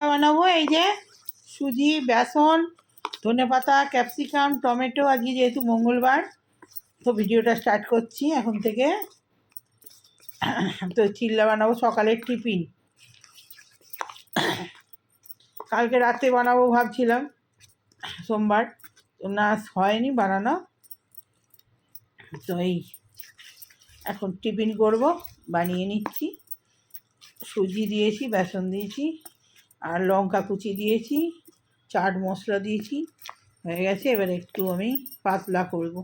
বানাবো, এই যে সুজি, বেসন, ধনে পাতা, ক্যাপসিকাম, টমেটো। আজকে যেহেতু মঙ্গলবার, তো ভিডিওটা স্টার্ট করছি এখন থেকে। তো চিল্লা বানাবো, সকালের টিফিন। কালকে রাতে বানাবো ভাবছিলাম, সোমবার। তো না হয়নি বানানো। তো এই এখন টিফিন করব, বানিয়ে নিচ্ছি। সুজি দিয়েছি, বেসন দিয়েছি। আর লঙ্কা কুচি দিয়েছি চাট মশলা দিয়েছি হয়ে গেছে এবার একটু আমি পাতলা করব।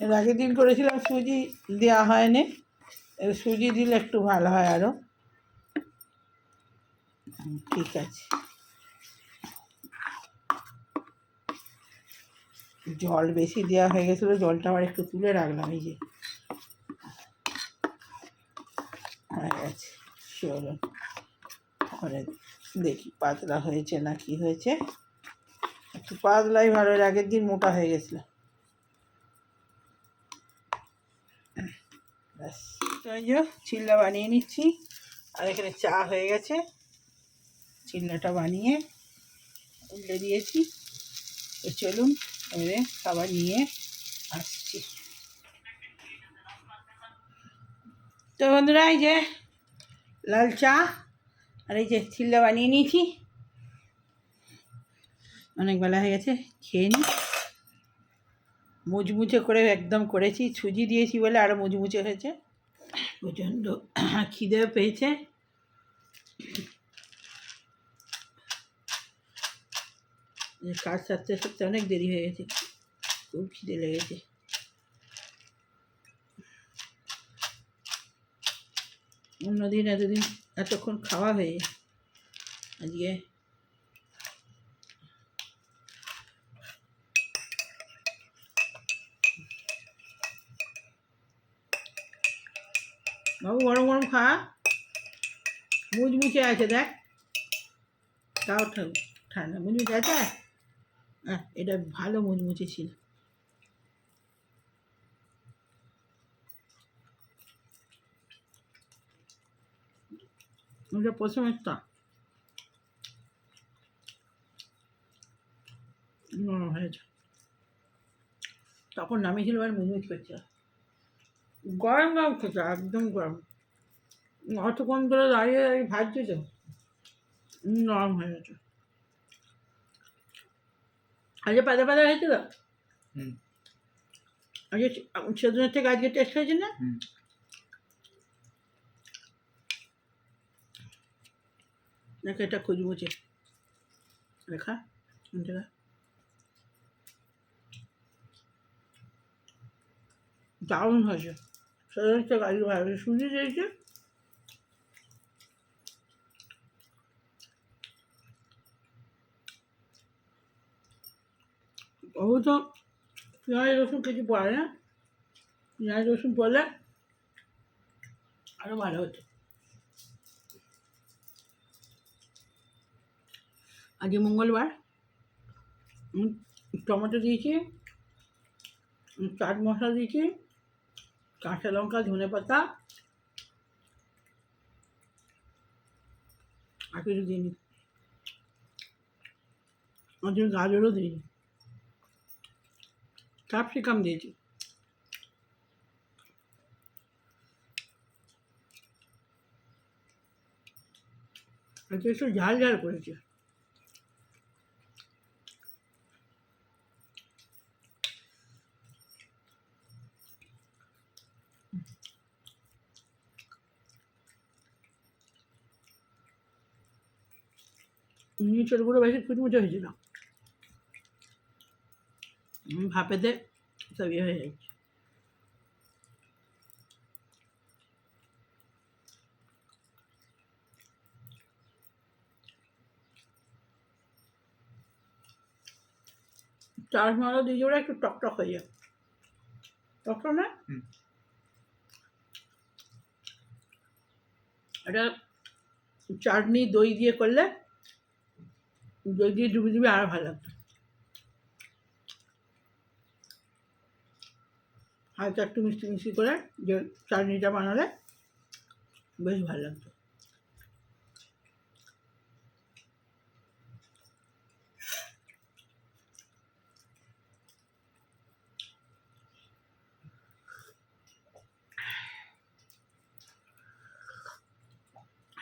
এর আগের দিন করেছিলাম সুজি, দেওয়া হয়নি। সুজি দিলে একটু ভালো হয় আরও ঠিক আছে। জল বেশি দেওয়া হয়ে গেছিল, জলটা আবার একটু তুলে রাখলাম, এই যে। হয়ে ওখানে দেখি পাতলা হয়েছে না কি হয়েছে। একটু পাতলাই ভালো, এর আগের দিন মোটা হয়ে গেছিল ব্যাস তো এই চিল্লা বানিয়ে নিচ্ছি। আর এখানে চা হয়ে গেছে। চিল্লাটা বানিয়ে উল্টে দিয়েছি। তো চলুন, এবারে খাবার নিয়ে আসছি। তো বন্ধুরা, এই যে লাল চা আর এই যে চিল্লা বানিয়ে নিয়েছি। অনেক বেলা হয়ে গেছে, খেয়ে নিই মুচমুচে করে একদম করেছি, সুজি দিয়েছি বলে আরও মুচমুচে হয়েছে। প্রচণ্ড খিদে পেয়েছে। কাজ সারতে সারতে অনেক দেরি হয়ে গেছে, খুব খিদে লেগেছে। অন্যদিন এতদিন এতক্ষণ খাওয়া হয়ে, আজকে বাবু গরম গরম খা। মুচমুচে আছে, দেখ। তাও ঠান্ডা। মুচমুচে আছে? হ্যাঁ এটা ভালো মুচমুচে ছিল। ওটা প্রথমেরটা নরম হয়েছে। তখন নামিয়েছিল আর মুচমুচ করছিল গরম গরম খেতে একদম গরম। অতক্ষণ ধরে দাঁড়িয়ে দাঁড়িয়ে ভাজছে তো নরম হয়ে গেছে। আজকে পাতা পাতা হয়েছে তো? আজকে সেদিনের থেকে আজকে টেস্ট হয়েছে না? দেখো এটা খুঁজবুচে রেখা এটা দারুণ হয়েছে। সেদিনের থেকে আজকে ভালো সুজি দিয়েছে অবশ্য পেঁয়াজ রসুন কিছু পড়ে না। পেঁয়াজ রসুন পড়লে আরও ভালো হতো। আজকে মঙ্গলবার। টমেটো দিয়েছি চাট মশলা দিয়েছি কাঁচা লঙ্কা ধনে পাতা আর কিছু দিইনি আজকে গাজরও দিইনি ক্যাপসিকাম দিয়েছি আজকে একটু ঝাল ঝাল করেছি নিচেরগুলো বেশি ফুটমুচে হয়েছিল। ভাপেতে সব ইয়ে হয়ে যাচ্ছে। চার মালা দিয়ে ওরা একটু টকটক হয়ে যায়। টকটক না? এটা চাটনি দই দিয়ে করলে দই দিয়ে ডুবি ডুবি আরও ভালো লাগতো। হালকা একটু মিষ্টি মিষ্টি করে যে চাটনিটা বানালে বেশ ভালো লাগতো।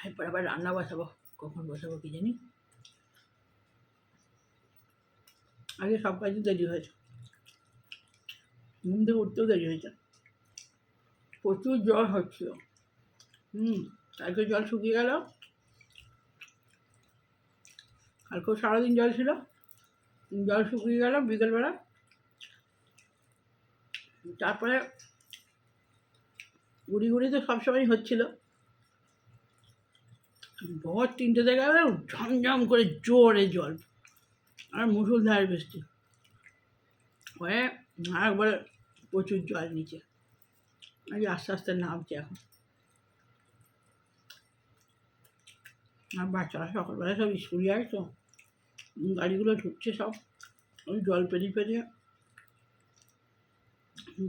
এরপর আবার রান্না বসাবো, কখন বসাবো কি জানি? আগে সব কাজই দেরি হয়েছে। ঘুম থেকে উঠতেও দেরি হয়েছে। প্রচুর জল হচ্ছিল। হুম, কালকে জল শুকিয়ে গেল। কালকেও সারাদিন জল ছিল। জল শুকিয়ে গেল বিকেলবেলা। তারপরে গুড়ি গুড়ি তো সবসময় হচ্ছিল। ভোর তিনটে থেকে ঝমঝম করে জোরে জল। আর মুসুলধার বৃষ্টি। হয়ে একবারে প্রচুর জল নিচে। আজ আস্তে আস্তে নামছে এখন। আর বাচ্চারা সকালবেলা সব স্কুল যায় তো। গাড়িগুলো ঢুকছে সব। ওই জল পেরিয়ে পেরিয়ে।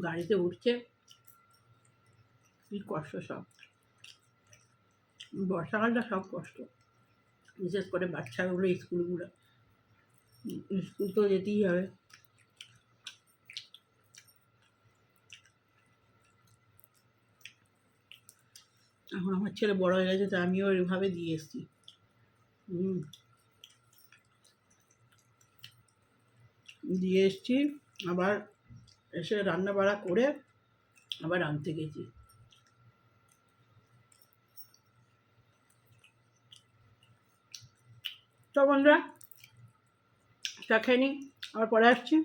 গাড়িতে উঠছে। কী কষ্ট সব। বর্ষাকালটা সব কষ্ট। বিশেষ করে বাচ্চাগুলো, স্কুলগুলো। স্কুল তো যেতেই হবে। এখন আমার ছেলে বড় হয়ে গেছে, তো আমিও ওইভাবে দিয়ে এসেছি। হুম। দিয়ে এসছি, আবার এসে রান্না বাড়া করে আবার আনতে গেছি। তো বন্ধুরা চা খেয়ে নিই আবার পরে আসছি।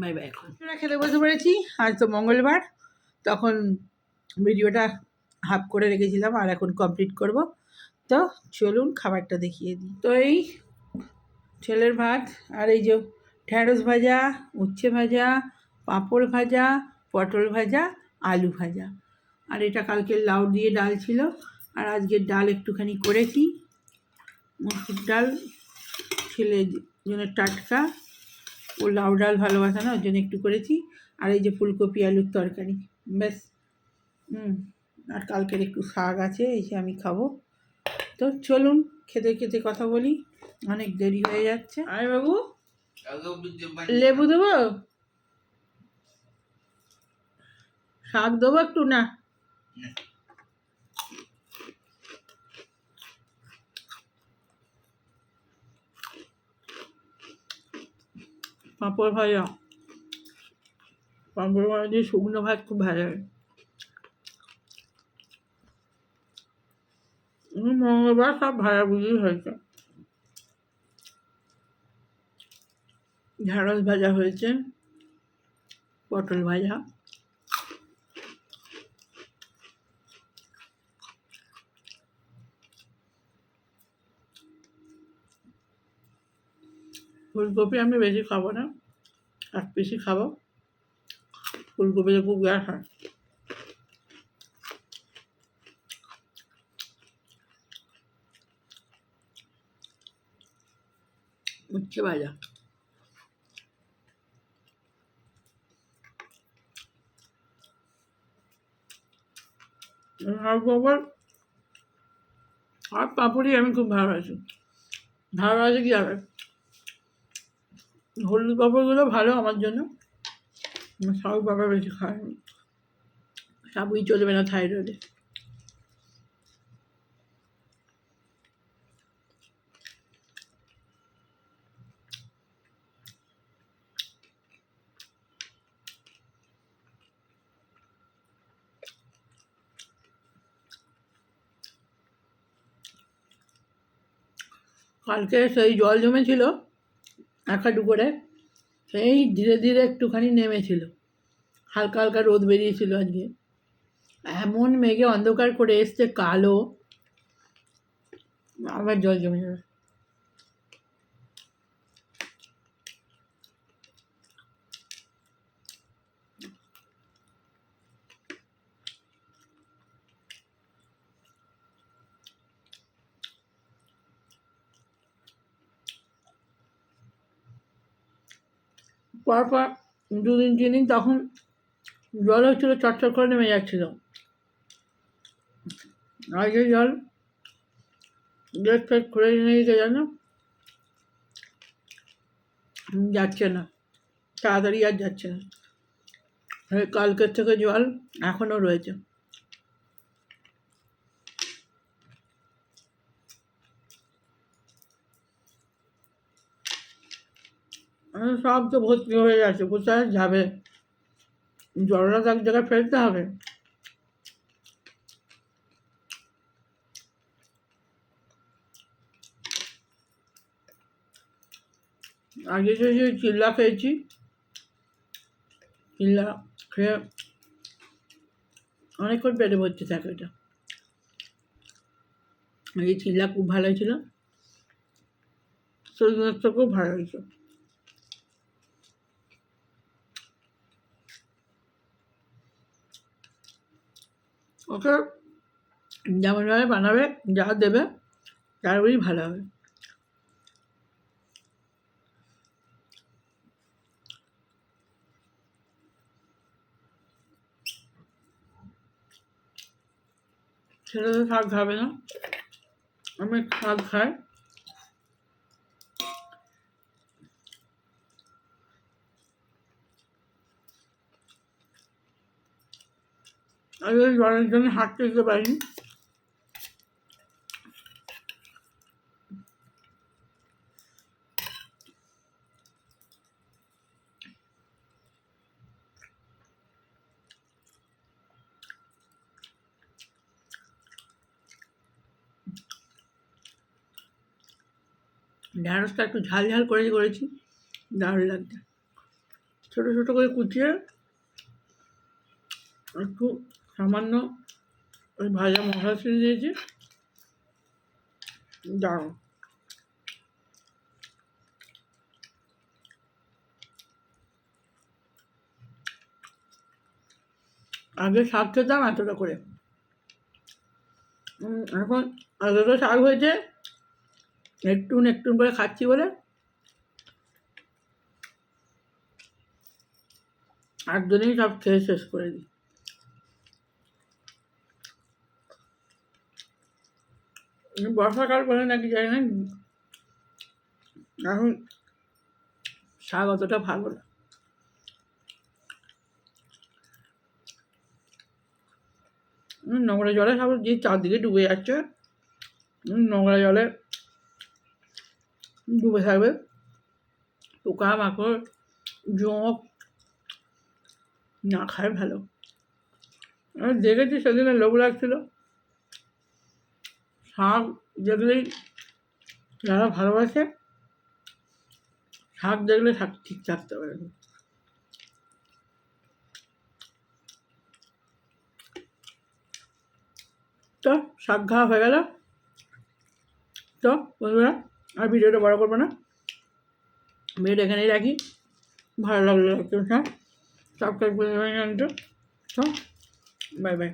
বাই বাই এখন। খেতে বসে পড়েছি, আজ তো মঙ্গলবার, তখন ভিডিওটা হাফ করে রেখেছিলাম, আর এখন কমপ্লিট করব। তো চলুন খাবারটা দেখিয়ে দিই। তো এই ছেলের ভাত, আর এই যে ঢ্যাঁড়স ভাজা, উচ্ছে ভাজা, পাঁপড় ভাজা, পটল ভাজা, আলু ভাজা। আর এটা কালকে লাউ দিয়ে ডাল ছিল, আর আজকের ডাল একটুখানি করেছি। মসুর ডাল ছেলের জন্য টাটকা ও লাউ ডাল ভালোবাসে না ওর জন্য একটু করেছি। আর এই যে ফুলকপি আলুর তরকারি ব্যাস। হুম আর কালকের একটু শাক আছে এই যে আমি খাব। তো চলুন খেতে খেতে কথা বলি। অনেক দেরি হয়ে যাচ্ছে। আয় বাবু লেবু দেবো? শাক দেবো একটু না। পাঁপড় ভাজা। পাঁপড় ভাজা দিয়ে শুকনো ভাত খুব ভালো লাগে। মঙ্গলবার সব ভাজাভুজি হয়েছে। ঢ্যাঁড়স ভাজা হয়েছে, পটল ভাজা। ফুলকপি আমি বেশি খাব না, এক পিসই খাব। ফুলকপিতে খুব গ্যাস হয়। উচ্ছে ভাজা। আর বাবার আর পাপড়ি আমি খুব ভালোবাসি। ভালোবাসি কি হবে হলুদ পাঁপড়গুলো ভালো আমার জন্য। সাবু পাপড় বেশি না। সাবুই চলবে না থাইরয়েডে কালকে সেই জল জমেছিল। হাঁটু করে, সেই ধীরে ধীরে একটুখানি নেমেছিল। হালকা হালকা রোদ বেরিয়েছিল আজকে। এমন মেঘে অন্ধকার করে এসছে কালো। আবার জল জমে যাবে। পরপর দুদিন তিন দিন তখন জল হচ্ছিল, চটচট করে নেমে যাচ্ছিল। আর যে জল গেট ফেট খুলে নিয়ে যেতে যেন যাচ্ছে না, তাড়াতাড়ি আর যাচ্ছে না। কালকের থেকে জল এখনও রয়েছে। সব তো ভর্তি হয়ে যাচ্ছে কোথায় যাবে? জলটা তো এক জায়গায় ফেলতে হবে। আগে যে যে চিল্লা খেয়েছি, চিল্লা খেয়ে অনেকক্ষণ পেটে ভর্তি থাকে এটা এই চিল্লা খুব ভালো হয়েছিল। শরীর খুব ভালো হয়েছে। ওকে? যেমনভাবে বানাবে, যা দেবে তারপরেই ভালো হবে। ছেলে তো শাক খাবে না। আমি শাক খাই। আমি জলের জন্য হাঁটতে যেতে পারিনি। ঢ্যাঁড়সটা একটু ঝাল ঝাল করে করেছি, দারুণ লাগছে। ছোটো ছোটো করে কুচিয়ে একটু সামান্য ওই ভাজা মশলা ছিঁড়ে দিয়েছি। দারুণ। আগে শাক খেতাম এতটা করে। এখন এতটা শাক হয়েছে একটু একটু করে খাচ্ছি বলে। একজনেই সব খেয়ে শেষ করে দিই। বর্ষাকাল বলে নাকি জানি না, এখন শাক অতটা ভালো না। নোংরা জলে সব যে চারদিকে ডুবে যাচ্ছে নোংরা জলে ডুবে থাকবে। পোকা, মাকড়, জোঁক না খায় ভালো। দেখেছি সেদিনে লোভ লাগছিল শাক দেখলেই যারা ভালোবাসে, শাক দেখলে শাক ঠিক থাকতে পারে তো শাক খাওয়া হয়ে গেল। তো বন্ধুরা, আর ভিডিওটা বড় করব না। ভিডিওটা এখানেই রাখি। ভালো লাগল হ্যাঁ। সাবস্ক্রাইব করে তো বাই বাই